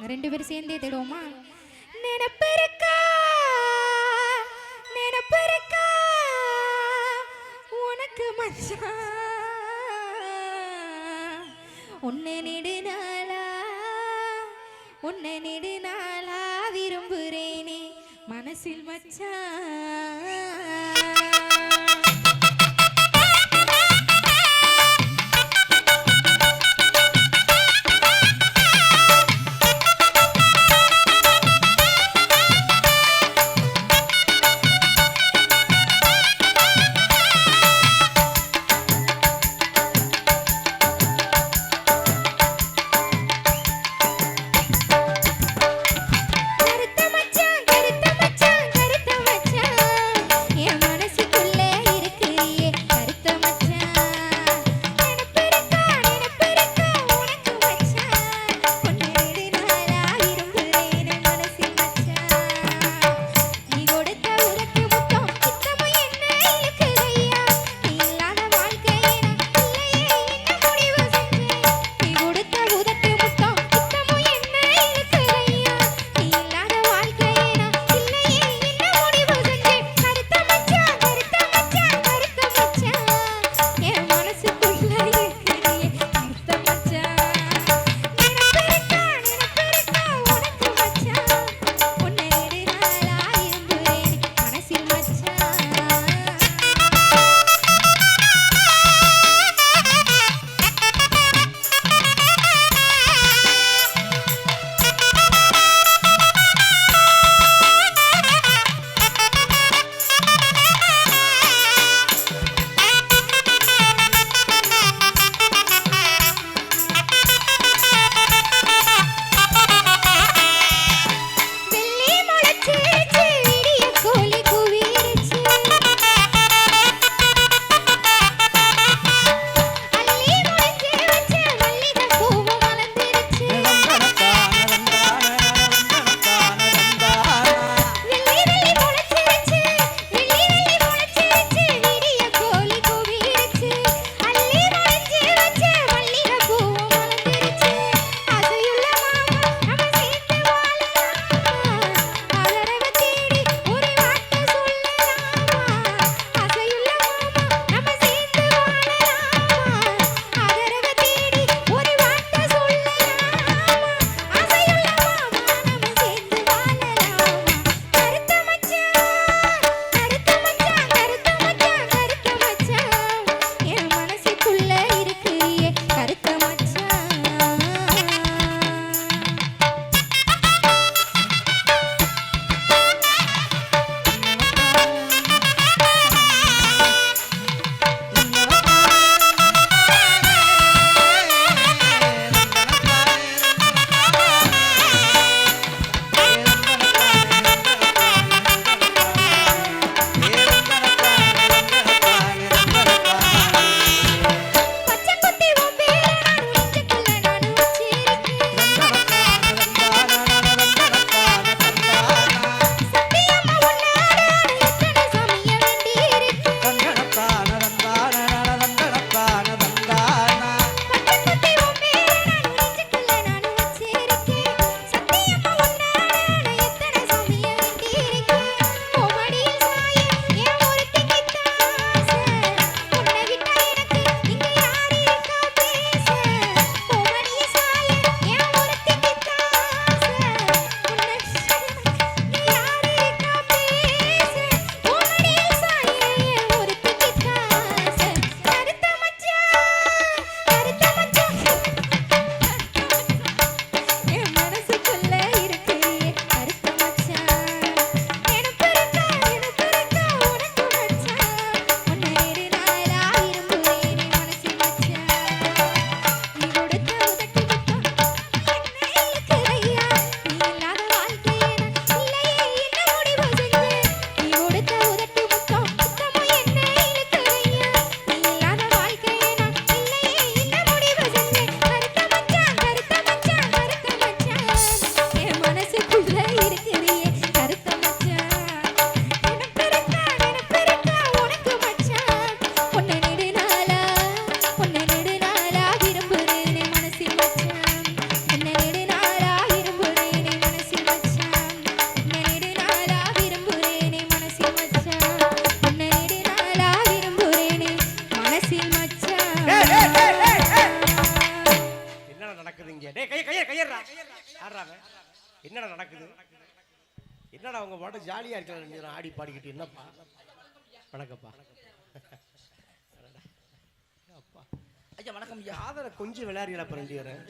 தேடுறீங்களா ரெண்டு பேரும் சேர்ந்தே தேடுவோமா? நினப்பிருக்கா நினப்பிருக்கா உனக்கு மச்சா? உன்னை நெடுநாளா? உன்னை நெடுநாளா விரும்புகிறேனே மனசில் மச்சான் ஆடுறீங்க ஆடுறாங்க என்னடா நடக்குது? என்னடா அவங்க பாட்டு ஜாலியா இருக்கலாம் ஆடி பாடிக்கிட்டு என்னப்பா? வணக்கப்பா ஐயா வணக்கம் ஐயா. கொஞ்சம் விளையாடுறா ரெண்டு பேரும்.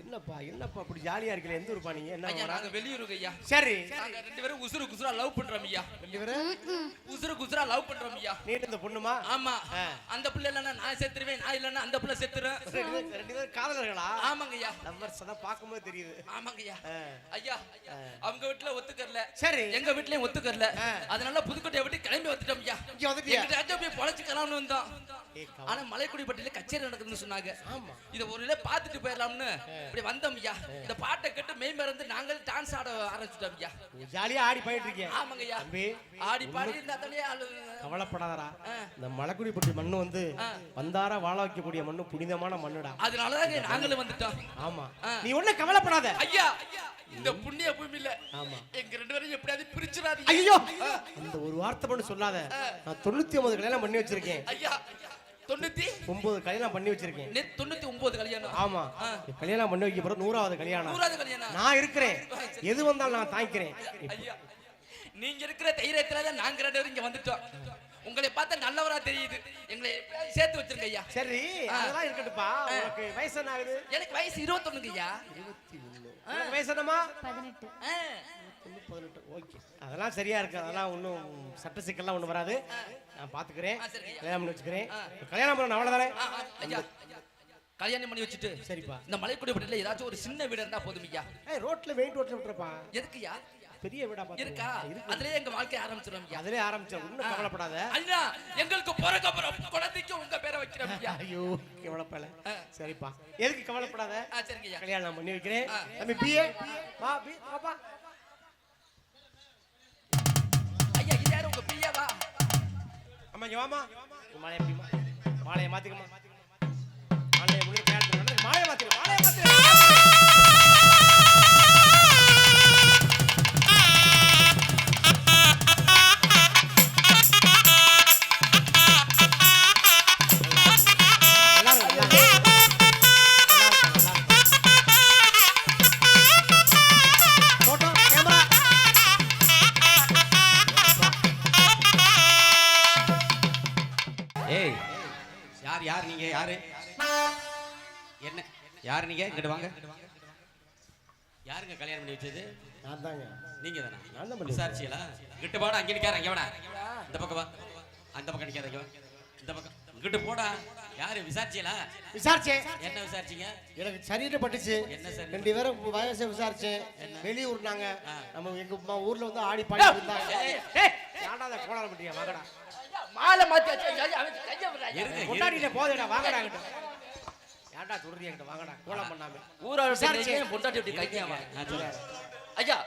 என்னப்பா என்னப்பா அப்படி ஜாலியா இருக்கல எந்த ஊருப்பா நீங்க? என்ன? நாங்க வெளியூருக்கு ஐயா. சரி. நாங்க ரெண்டு பேரும் உசுரு குசுரா லவ் பண்றோம் ஐயா. ரெண்டு பேரும்? உசுரு குசுரா லவ் பண்றோம் ஐயா. நீ இந்த பொண்ணுமா? ஆமா. அந்த பிள்ளை இல்லைன்னா நான் செத்துருவேன் நான் இல்லைன்னா அந்த பிள்ளை செத்துரும். ரெண்டு பேரும் ரெண்டு பேரும் காதலர்களா? ஆமாங்க ஐயா. நம்பர்ஸ் தான் பார்க்கும்போது தெரியுது. ஆமாங்க ஐயா. ஐயா அவங்க வீட்டுல ஒத்துக்கறல. சரி. எங்க வீட்லயும் ஒத்துக்கறல. அதனால புதுக்கோட்டையை விட்டு கிளம்பி வந்துட்டோம் ஐயா. இங்க வந்துட்டியா? போய் பொழைச்சுக்கலாம்னு வந்தோம். ஆனா மலைக்குடிப்பட்டியில கச்சேரி நடக்குதுன்னு சொன்னாங்க. இத ஒரு பார்த்துட்டு போயிடலாம்னு. இப்படி வந்தோம் ஐயா. இந்த பாட்டை கேட்டு மெய் மறந்து நாங்கள் டான்ஸ் ஆட ஆரம்பிச்சிட்டோம் ஐயா. ஜாலியா ஆடி போயிட்டு இருக்கீங்க. ஆமாங்க ஐயா. ஆடி பாடி இருந்தா தானே ஆளு. கவலைப்படாதடா. இந்த மலைக்குடிப்பட்டி மண்ணு வந்து வந்தாரா வாழ வைக்கக்கூடிய மண்ணு புனிதமான மண்ணுடா. அதனாலதான் நாங்களும் வந்துட்டோம். ஆமா. நீ ஒண்ணு கவலைப்படாத. ஐயா இந்த புண்ணிய பூமியில ஆமா. எங்க ரெண்டு பேரும் எப்படியாவது பிரிச்சிடாதீங்க. ஐயோ! அந்த ஒரு வார்த்தை மட்டும் சொல்லாத. நான் தொண்ணூத்தி ஒன்பது கல்யாணம் பண்ணி வச்சிருக்கேன். ஐயா. தொண்ணூத்தி ஒன்பது கல்யாணம் பண்ணி வச்சிருக்கேன். தொண்ணூத்தி ஒன்பது கல்யாணம். ஆமா. கல்யாணம் பண்ணி வைக்க போற நூறாவது கல்யாணம். நூறாவது கல்யாணம். நான் இருக்கிறேன். எது வந்தாலும் நான் தாங்கிக்கிறேன் ஐயா நீங்க இருக்கிற தைரியத்துல நாங்க ரெண்டு பேரும் இங்க வந்துட்டோம். உங்களை பார்த்தா நல்லவரா தெரியுது. எங்களை சேர்த்து வச்சிருங்க ஐயா. சரி அதெல்லாம் இருக்கட்டும்ப்பா. உனக்கு வயசு என்ன ஆகுது எனக்கு வயசு இருபத்தொன்னுங்க ஐயா இருபத்தி ஒண்ணு உனக்கு வயசு என்னம்மா? பதினெட்டு. ஆ. ஒண்ணு பதினெட்டு ஓகே. அதெல்லாம் சரியா இருக்கு. அதெல்லாம் ஒன்றும் சட்ட சிக்கல்லாம் ஒன்றும் வராது. நான் ஐயா. கல்யாணம் பண்ணி வச்சுக்கிறேன். கல்யாணம் பண்ண அவ்வளோதானே கல்யாணம் பண்ணி வச்சுட்டு சரிப்பா. இந்த மலைக்குடிப்பட்டில ஏதாச்சும் ஒரு சின்ன வீடு இருந்தா போதும் ஐயா. ஏய் ரோட்ல மெயின் ரோட்ல விட்டுறப்பா எதுக்குயா பெரிய வீடா இருக்கா? அதுலயே எங்க வாழ்க்கை ஆரம்பிச்சிடும் ஐயா. அதிலே ஆரம்பிச்சேன் ஒன்றும் கவலைப்படாத. அண்ணா எங்களுக்கு பிறக்க போற குழந்தைக்கு உங்க பேரை வைக்கிறோம் ஐயா. ஐயோ கவலைப்படல. சரிப்பா. எதுக்கு கவலைப்படாத? சரிங்க ஐயா. கல்யாணம் பண்ணி வைக்கிறேன். தம்பி பிஏ வா பி வாப்பா. ஐயா இது யாரு உங்க பிரியாவா அம்மா இங்க வாமா மாலையை மாலையை மாத்திக்கமா மாலையை நடந்து மாலையை மாத்திரு மாலையை மாத்திரு. யார் யார் நீங்க யாரு? என்ன? யார் நீங்க? இங்கிட்டு வாங்க. யாருங்க கல்யாணம் பண்ணி வச்சது? நான் தாங்க நீங்க தானா நான் தான் பண்ணி விசாரிச்சீங்களா இங்கிட்டு போடா அங்க நிக்கார வாடா. இந்த பக்கம் வா. அந்த பக்கம் நிக்காத இங்க வா. இந்த பக்கம். இங்கிட்டு போடா. யாரு? விசாரிச்சீங்களா விசாரிச்சேன். என்ன விசாரிச்சீங்க? எனக்கு சரீரம் பட்டுச்சு என்ன சரி ரெண்டு பேரும் வயசை விசாரிச்சேன் வெளியூர் நாங்க. நம்ம எங்க ஊர்ல வந்து ஆடி பாடி இருந்தாங்க. ஏய், ஏன்டா அதை கோலால பண்றியா வாங்கடா மாலை மாத்தி கொண்டாடிட்ட போதேடா வாங்கடா ஏன்டா சொல்றீங்க என்கிட்ட வாங்கடா கோலம் பண்ணாம. ஊரா பொண்டாட்டி விட்டு கையாமா ஐயா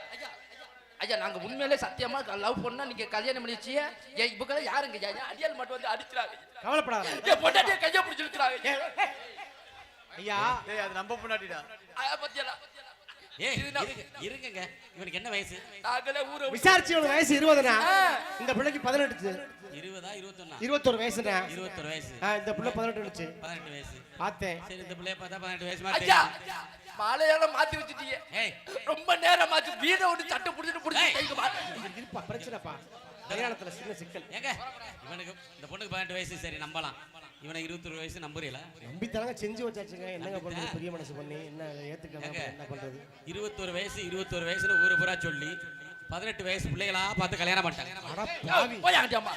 ஐயா நாங்க உண்மையிலே சத்தியமா லவ் பண்ணா நீங்க கல்யாணம் பண்ணி வச்சிய ஏன் இவங்க யாருங்க? ஐயா ஏன் அடியால் மட்டும் வந்து அடிச்சிராங்க கவலைப்படாத. என் பொண்டாட்டிய கையை பிடிச்சி இழுக்கிறாங்க ஐயா. அது நம்ம பொண்டாட்டிடா. ஐயா இருங்க இருங்கங்க. இவனுக்கு என்ன வயசு? விசாரிச்சு இவனுக்கு வயசு இருபதுனா? இந்த பிள்ளைக்கு பதினெட்டு இருபதா இருபத்தொன்னா? இருபத்தொரு இருபத்தொரு வயசு. இந்த பிள்ளை பதினெட்டு இருந்துச்சு பதினெட்டு வயசு. பார்த்தேன். சரி இந்த பிள்ளைய பார்த்தா பதினெட்டு வயசு மாதிரி. மாலையெல்லாம் மாத்தி வச்சுட்டீங்க ஏய். ரொம்ப நேரம் மாத்தி வீட விட்டு சட்டை புடிச்சிட்டு புடிச்சு இருப்பா பிரச்சனைப்பா. கல்யாணத்துல சின்ன சிக்கல். ஏங்க இவனுக்கு இந்த பொண்ணுக்கு பதினெட்டு வயசு. சரி நம்பலாம். இவனுக்கு இருபத்தொரு வயசு நம்புறீங்களா? நம்பித்தானங்க செஞ்சு வச்சாச்சுங்க. என்னங்க பண்றது பெரிய மனசு பண்ணி என்ன ஏத்துக்காம ஏங்க. என்ன பண்றது? இருபத்தொரு வயசு இருபத்தொரு வயசுல ஊரு பூரா சொல்லி பதினெட்டு வயசு பிள்ளைகளா பார்த்து கல்யாணம் பண்ணிட்டாங்க. அட பாவி. போய் அம்மா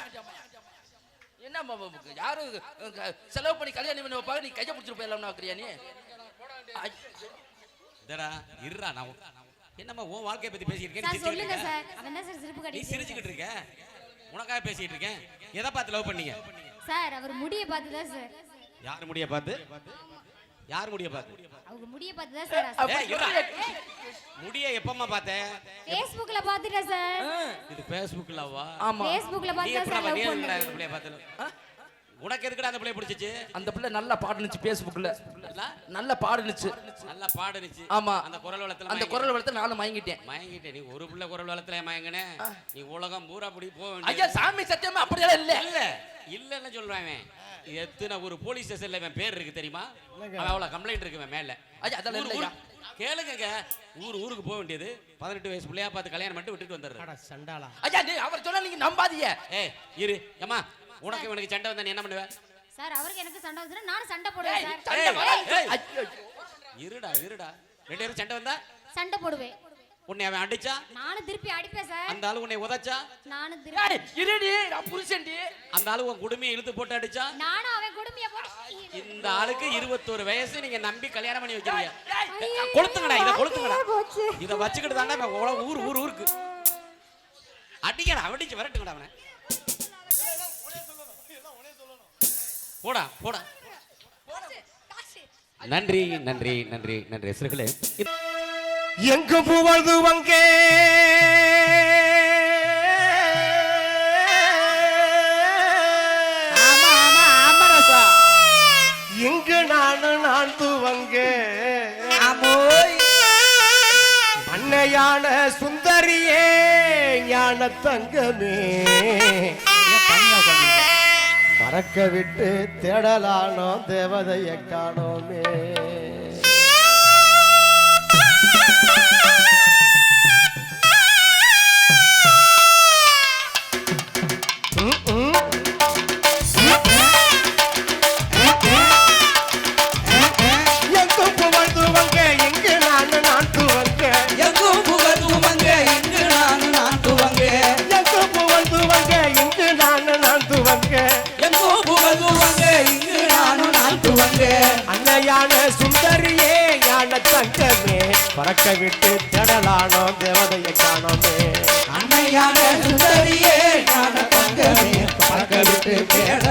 என்ன அம்மா, அம்மா, அம்மா, யாரு அஹ், செலவு பண்ணி கல்யாணம் பண்ணி வைப்பாங்க? நீ கையை பிடிச்சிட்டு போயிடலாம்னு வைக்கிறியா நீ? இதடா இருடா நான் என்னம்மா உன் வாழ்க்கைய பத்தி இருக்கேன்? சொல்லுங்க சார். அவன் என்ன சார் சிரிப்பு நீ கட்டி சிரிச்சுக்கிட்டு இருக்க? உனக்காக பேசிட்டு இருக்கேன். எதை பார்த்து லவ் பண்ணீங்க? சார் அவர் முடிய பார்த்து தான் சார்? யார் முடிய பார்த்து? யார் முடிய பார்த்து? அவங்க முடிய பார்த்து தான் சார். முடிய எப்பம்மா பார்த்தேன் ஃபேஸ்புக்ல பார்த்துட்டேன் சார். இது ஃபேஸ்புக்லவா ஆமா. ஃபேஸ்புக்ல நீ பார்த்து தான் சார் லவ் பண்ணேன். உனக்கு எதுக்குடா அந்த பிள்ளைய பிடிச்சிச்சு? அந்த பிள்ளை நல்லா பாடுனுச்சு பேஸ்புக்ல நல்லா பாடுனுச்சு. நல்லா பாடுனுச்சு. ஆமா. அந்த குரல் வளத்துல அந்த குரல் வளர்த்து நானும் மயங்கிட்டேன். மயங்கிட்டே நீ ஒரு பிள்ளை குரல் வளத்துல மயங்கினே? நீ உலகம் பூரா அப்படி போக ஐயா சாமி சத்தியமா அப்படியெல்லாம் இல்ல. இல்ல. இல்லன்னு சொல்றான் அவன் எத்தனை ஒரு போலீஸ் ஸ்டேஷன்ல இவன் பேர் இருக்கு தெரியுமா? அவன் அவ்வளவு கம்ப்ளைண்ட் இருக்கு மேல. ஐயா அதெல்லாம் ஊர்- இல்லையா? கேளுங்க ஊர் ஊருக்கு போக வேண்டியது. பதினெட்டு வயசு பிள்ளையா பார்த்து கல்யாணம் பண்ணிட்டு விட்டுட்டு வந்துடுறது. அட சண்டாளா. ஐயா அவர் சொன்னா நீங்க நம்பாதீங்க. ஏய் இரு. ஏம்மா உனக்கு இவனுக்கு சண்டை வந்தா நீ என்ன பண்ணுவ? சார் அவருக்கு எனக்கு சண்டை வந்துச்சுன்னா நானும் சண்டை போடுவேன் சார். இருடா இருடா. ரெண்டு பேரும் சண்டை வந்தா? சண்டை போடுவேன். உன்னை அவன் அடிச்சா? நானும் திருப்பி அடிப்பேன் சார். அந்த ஆளு உன்னை உதைச்சா? நானும் ஏய், திருப்பி இருடி நான் புருஷன்டி. அந்த ஆளு உன் குடுமையை இழுத்து போட்டு அடிச்சா? நானும் அவன் குடுமைய போட்டு இந்த ஆளுக்கு இருபத்தோரு வயசு நீங்க நம்பி கல்யாணம் பண்ணி வைக்கிறீங்க கொளுத்துங்கடா இதை கொளுத்துங்கடா. இதை வச்சுக்கிட்டு தானே ஊர் ஊர் ஊருக்கு. அடிக்கடா அடிச்சு விரட்டுங்கடா அவனை. போடா போடா. நன்றி நன்றி நன்றி நன்றி சிறுகளே. எங்கு புகழ்ந்து வங்கே? இங்கு நானு நான் துவங்கே. அன்னையான சுந்தரியே ஞான தங்கமே பறக்க விட்டு தேடலானோ தேவதைய காணோமே. தங்கமே பறக்க விட்டு தேடலானோ தேவதையை காணோமே. அன்னையான சுந்தரியே பறக்க விட்டு தேடலானோ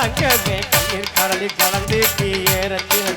ஞான தங்கமே கண்ணீர் கடலில் கலந்து தீயரத்தினமே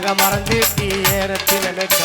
மாயமக மறந்து ஏறத்தில் எனக்கு